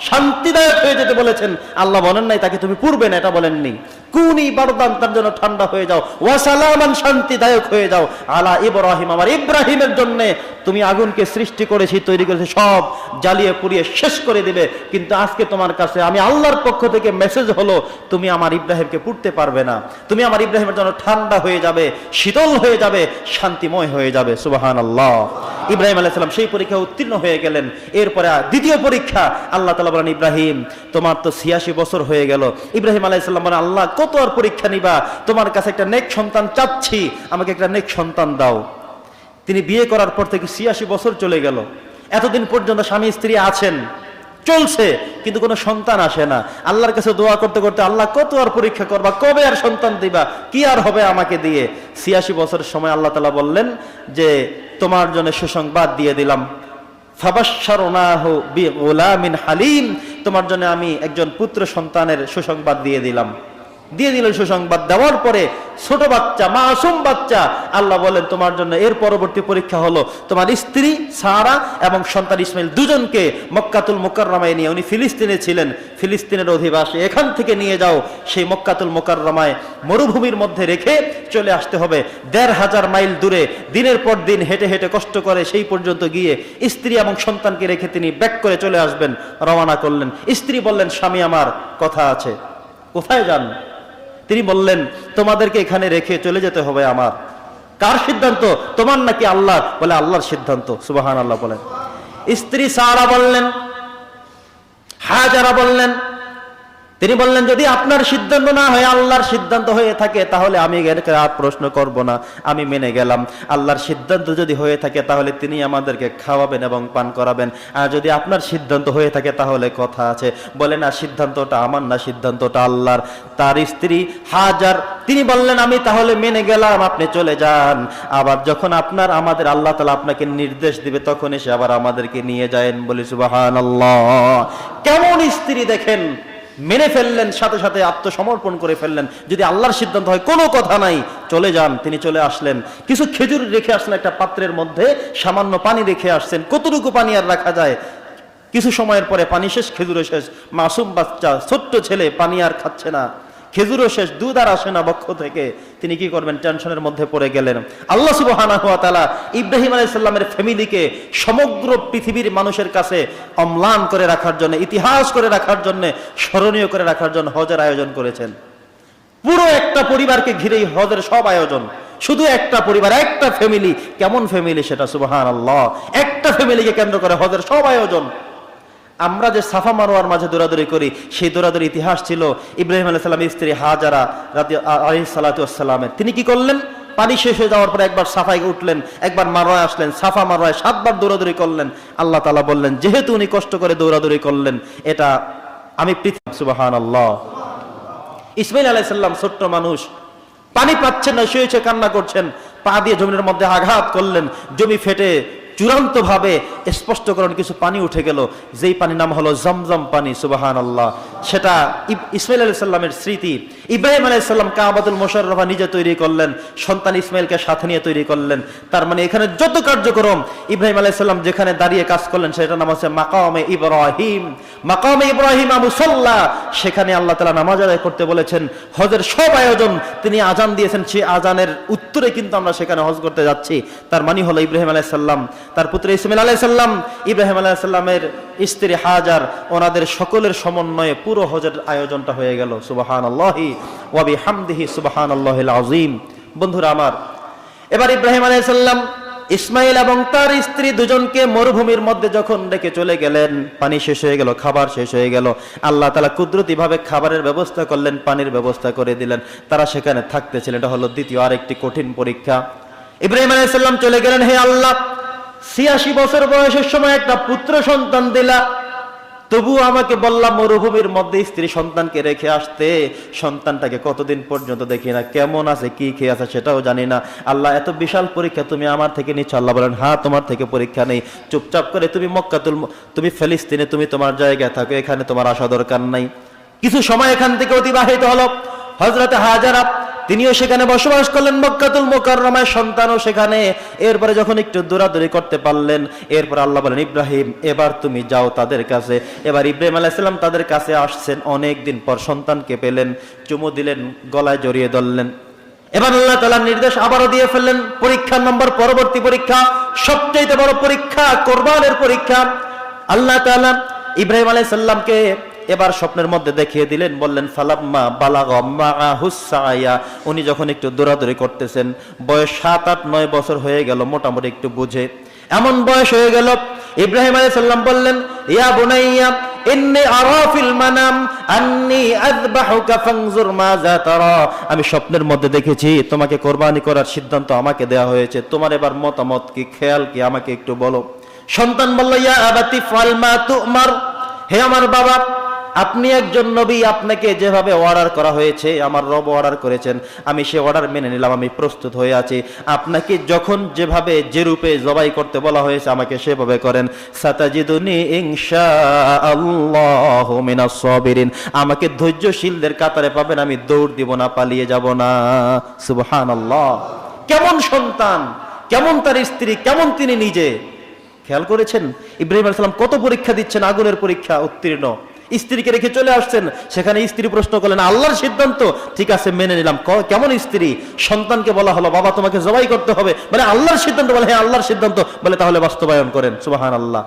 শান্তিদায়ক হয়ে যেতে বলেছেন। আল্লাহ বলেন নাই, তাকে তুমি পূর্বে না, এটা বলেননি। কুনি বারদান তার জন্য ঠান্ডা হয়ে যাও। ওয়াসালামান শান্তিদায়ক হয়ে যাও। আলা ইব্রাহিম, আমার ইব্রাহিমের জন্য তুমি আগুনকে সৃষ্টি করেছি, তৈরি করেছি, সব জ্বালিয়ে পুড়িয়ে শেষ করে দিবে। কিন্তু আজকে তোমার কাছে আমি আল্লাহর পক্ষ থেকে মেসেজ হলো, তুমি আমার ইব্রাহিমকে পুড়তে পারবে না। তুমি আমার ইব্রাহিমের জন্য ঠান্ডা হয়ে যাবে, শীতল হয়ে যাবে, শান্তিময় হয়ে যাবে। সুবাহান আল্লাহ ইব্রাহিম আলাইসালাম সেই পরীক্ষা উত্তীর্ণ হয়ে গেলেন। এরপরে দ্বিতীয় পরীক্ষা, আল্লাহ তালা বলেন, ইব্রাহিম, তোমার তো ছিয়াশি বছর হয়ে গেল। ইব্রাহিম আলাইসাল্লাম বলেন, আল্লাহ, কত আর পরীক্ষা নিবা? তোমার কাছে একটা নেক সন্তান চাচ্ছি। আমাকে একটা নেক সন্তান দাও। তিনি বিয়ে করার পর থেকে ছিয়াশি বছর চলে গেল। এতদিন পর্যন্ত স্বামী স্ত্রী আছেন, চলছে, কিন্তু কোনো সন্তান আসে না। আল্লাহর কাছে দোয়া করতে করতে, আল্লাহ, কত আর পরীক্ষা করবা? কবে আর সন্তান দিবা? কি আর হবে আমাকে দিয়ে? ছিয়াশি বছরের সময় আল্লাহ তালা বললেন যে তোমার জন্য সুসংবাদ দিয়ে দিলাম। হালিম, তোমার জন্য আমি একজন পুত্র সন্তানের সুসংবাদ দিয়ে দিলাম। দিয়ে দিলেন সুসংবাদ। দেওয়ার পরে ছোট বাচ্চা, মাসুম বাচ্চা, আল্লাহ বলেন তোমার জন্য এর পরবর্তী পরীক্ষা হলো তোমার স্ত্রী সারা এবং সন্তান ইসমাইল দুজনকে মক্কাতুল মোকাররমায় নিয়ে। উনি ফিলিস্তিনে ছিলেন। ফিলিস্তিনের অধিবাসী, এখান থেকে নিয়ে যাও। সেই মক্কাতুল মোকাররমায় মরুভূমির মধ্যে রেখে চলে আসতে হবে। দেড় হাজার মাইল দূরে, দিনের পর দিন হেঁটে হেঁটে কষ্ট করে সেই পর্যন্ত গিয়ে স্ত্রী এবং সন্তানকে রেখে তিনি ব্যাক করে চলে আসবেন, রওনা করলেন। স্ত্রী বললেন, স্বামী আমার, কথা আছে। কোথায় যান? তিনি বললেন, তোমাদেরকে এখানে রেখে চলে যেতে হবে আমার। কার সিদ্ধান্ত? তোমার নাকি আল্লাহ বলে, আল্লাহর সিদ্ধান্ত। সুবাহান আল্লাহ বলেন। স্ত্রী সারা বললেন, হাজারা বললেন তিনি বললেন, যদি আপনার সিদ্ধান্ত না হয়, আল্লাহর সিদ্ধান্ত হয়ে থাকে, তাহলে আমি আর প্রশ্ন করব না। আমি মেনে গেলাম। আল্লাহর সিদ্ধান্ত যদি হয়ে থাকে, তাহলে তিনি আমাদেরকে খাওয়াবেন এবং পান করাবেন। আর যদি আপনার সিদ্ধান্ত হয়ে থাকে, তাহলে কথা আছে। বলে না সিদ্ধান্তটা আমার না সিদ্ধান্তটা আল্লাহর? তার স্ত্রী হাজার, তিনি বললেন, আমি তাহলে মেনে গেলাম, আপনি চলে যান। আবার যখন আপনার, আমাদের আল্লাহ তালা আপনাকে নির্দেশ দিবে, তখন এসে আবার আমাদেরকে নিয়ে যায় বলি আল্লাহ কেমন স্ত্রী দেখেন? মেনে ফেললেন, সাথে সাথে আত্মসমর্পণ করে ফেললেন। যদি আল্লাহর সিদ্ধান্ত হয়, কোনো কথা নাই, চলে যান, তিনি চলে আসলেন। কিছু খেজুর রেখে আসলেন একটা পাত্রের মধ্যে, সামান্য পানি রেখে আসছেন। কতটুকু পানি আর রাখা যায়? কিছু সময়ের পরে পানি শেষ খেজুরে শেষ। মাসুম বাচ্চা, ছোট্ট ছেলে, পানি আর খাচ্ছে না। খেজুরও শেষ, দুধ আর আসে না বক্ষ থেকে। তিনি কি করবেন? টেনশনের মধ্যে পড়ে গেলেন। আল্লাহ ওয়া ইব্রাহিম আলাইহিস সালামের ফ্যামিলিকে সমগ্র পৃথিবীর মানুষের কাছে অম্লান করে রাখার জন্য, ইতিহাস করে রাখার জন্য, স্মরণীয় করে রাখার জন্য হজের আয়োজন করেছেন। পুরো একটা পরিবারকে ঘিরেই হজের সব আয়োজন। শুধু একটা পরিবার, একটা ফ্যামিলি। কেমন ফ্যামিলি সেটা? সুবাহান আল্লাহ একটা ফ্যামিলিকে কেন্দ্র করে হজের সব আয়োজন। আমরা যে সাফা মারোয়ার মাঝে দৌড়াদৌড়ি করি, সেই দৌড়াদৌড়ি ইতিহাস ছিল ইব্রাহিম আলাহ সাল্লামের স্ত্রী হাজারা রাতি আলি তিনি কি করলেন? পানি শেষ হয়ে যাওয়ার পরে একবার সাফায় উঠলেন, একবার মারোয় আসলেন, সাফা মারোয় সাতবার দৌড়াদৌড়ি করলেন। আল্লাহ তালা বললেন, যেহেতু উনি কষ্ট করে দৌড়াদৌড়ি করলেন, এটা আমি পৃথিবী সুবাহান আল্লাহ ইসমাইল আলাইসাল্লাম ছোট্ট মানুষ, পানি পাচ্ছেন না শুয়েছে কান্না করছেন, পা দিয়ে জমির মধ্যে আঘাত করলেন, জমি ফেটে চূড়ান্ত ভাবে স্পষ্টকরণ কিছু পানি উঠে গেল। যেই পানির নাম হলো জমজম পানি সুবাহান আল্লাহ সেটা ইসমাইল আলাহ সাল্লামের স্মৃতি। ইব্রাহিম আলাইসাল্লাম কাবাদুল মোশাররফা নিজে তৈরি করলেন, সন্তান ইসমাইলকে সাথে নিয়ে তৈরি করলেন। তার মানে এখানে যত কার্যক্রম ইব্রাহিম আলাইসাল্লাম যেখানে দাঁড়িয়ে কাজ করলেন সেটা নাম হচ্ছে মাকামে ইব্রাহিম। মাকামে ইব্রাহিম মুসল্লা সেখানে আল্লাহ তালা নামাজ আদায় করতে বলেছেন, হজের সব আয়োজন তিনি আজান দিয়েছেন সেই আজানের উত্তরে কিন্তু আমরা সেখানে হজ করতে যাচ্ছি। তার মানে হলো ইব্রাহিম আলাইসাল্লাম তার পুত্র ইসমাইল আলাইসাল্লাম ইব্রাহিম আলাইসাল্লামের স্ত্রী হাজার, ওনাদের সকলের সমন্বয়ে পুরো হজের আয়োজনটা হয়ে গেল সুবাহান আল্লাহি ওয়াবি হামদিহি সুবাহান আল্লাহ আজিম বন্ধুরা আমার, এবার ইব্রাহিম আলাইসাল্লাম ইসমাইল এবং তার স্ত্রী দুজনকে মরুভূমির মধ্যে যখন রেখে চলে গেলেন, পানি শেষ হয়ে গেল, খাবার শেষ হয়ে গেল, আল্লাহ তালা কুদরতি ভাবে খাবারের ব্যবস্থা করলেন, পানির ব্যবস্থা করে দিলেন, তারা সেখানে থাকতেছিলেন এটা হলো দ্বিতীয় আরেকটি কঠিন পরীক্ষা। ইব্রাহিম আলাইসাল্লাম চলে গেলেন, হে আল্লাহ, ছিয়াশি বছর বয়সের সময় একটা পুত্র সন্তান দিলা তবু আমাকে বললাম, মরুভূমির মধ্যে স্ত্রী সন্তানকে রেখে আসতে। সন্তানটাকে কতদিন পর্যন্ত দেখি না, কেমন আছে, কি খেয়ে আছে সেটাও জানি না। আল্লাহ, এত বিশাল পরীক্ষা তুমি আমার থেকে নিচ্ছ। আল্লাহ বলেন হ্যাঁ তোমার থেকে পরীক্ষা নেই। চুপচাপ করে তুমি মক্কাতুল তুমি ফেলিস্তিনে, তুমি তোমার জায়গায় থাকো। এখানে তোমার আসা দরকার নাই। কিছু সময় এখান থেকে অতিবাহিত হলো। হজরতে হাজারা, তিনিও সেখানে বসবাস করলেন মক্কাতুল মোকাররমায়, সন্তানও সেখানে। এরপরে যখন একটু দৌড়াদৌড়ি করতে পারলেন, এরপর আল্লাহ বলেন, ইব্রাহিম, এবার তুমি যাও তাদের কাছে। এবার ইব্রাহিম আলাইসাল্লাম তাদের কাছে আসছেন, অনেক দিন পর সন্তানকে পেলেন, চুমু দিলেন, গলায় জড়িয়ে ধরলেন। এবার আল্লাহ তালার নির্দেশ আবারও দিয়ে ফেললেন, পরীক্ষার নম্বর, পরবর্তী পরীক্ষা, সবচাইতে বড় পরীক্ষা, কোরবানের পরীক্ষা। আল্লাহ তাআলা ইব্রাহিম আলাইহিস সাল্লামকে এবার স্বপ্নের মধ্যে দেখিয়ে দিলেন, বললেন, ফালাম্মা বালাগা মাআহুসায়া উনি যখন একটু দৌড়াদৌড়ি করতেছেন, বয়স সাত, আট, নয় বছর হয়ে গেল, মোটামুটি একটু বুঝে। এমন বয়স হয়ে গেল, ইব্রাহিম আলাইহিস সাল্লাম বললেন, ইয়া বুনাইয়া আমি স্বপ্নের মধ্যে দেখেছি, তোমাকে কোরবানি করার সিদ্ধান্ত আমাকে দেয়া হয়েছে। তোমার এবার মতামত কি, খেয়াল কি, আমাকে একটু বলো। সন্তান বলল, ইয়া আবাতি, ফাল মা তুমার। হে আমার বাবা আপনি একজন নবী, আপনাকে যেভাবে অর্ডার করা হয়েছে, আমার রব অর্ডার করেছেন, আমি সে অর্ডার মেনে নিলাম, আমি প্রস্তুত হয়ে আছি। আপনাকে যখন যেভাবে যে রূপে জবাই করতে বলা হয়েছে, আমাকে সেভাবে করেন। সাতাজিদুনি আল্লাহ আমাকে ধৈর্যশীলদের কাতারে পাবেন, আমি দৌড় দিব না, পালিয়ে যাব না। সুবহানাল্লাহ। কেমন সন্তান, কেমন তার স্ত্রী, কেমন তিনি নিজে? খেয়াল করেছেন? ইব্রাহিম আলাইসালাম কত পরীক্ষা দিচ্ছেন? আগুনের পরীক্ষা, উত্তীর্ণ। স্ত্রীকে রেখে চলে আসছেন। সেখানে স্ত্রী প্রশ্ন করলেন, আল্লাহর সিদ্ধান্ত? ঠিক আছে, মেনে নিলাম। কেমন স্ত্রী? সন্তানকে বলা হলো, বাবা তোমাকে জবাই করতে হবে। মানে আল্লাহর সিদ্ধান্ত? বলে হ্যাঁ আল্লাহর সিদ্ধান্ত। বলে, তাহলে বাস্তবায়ন করেন। সুবাহান আল্লাহ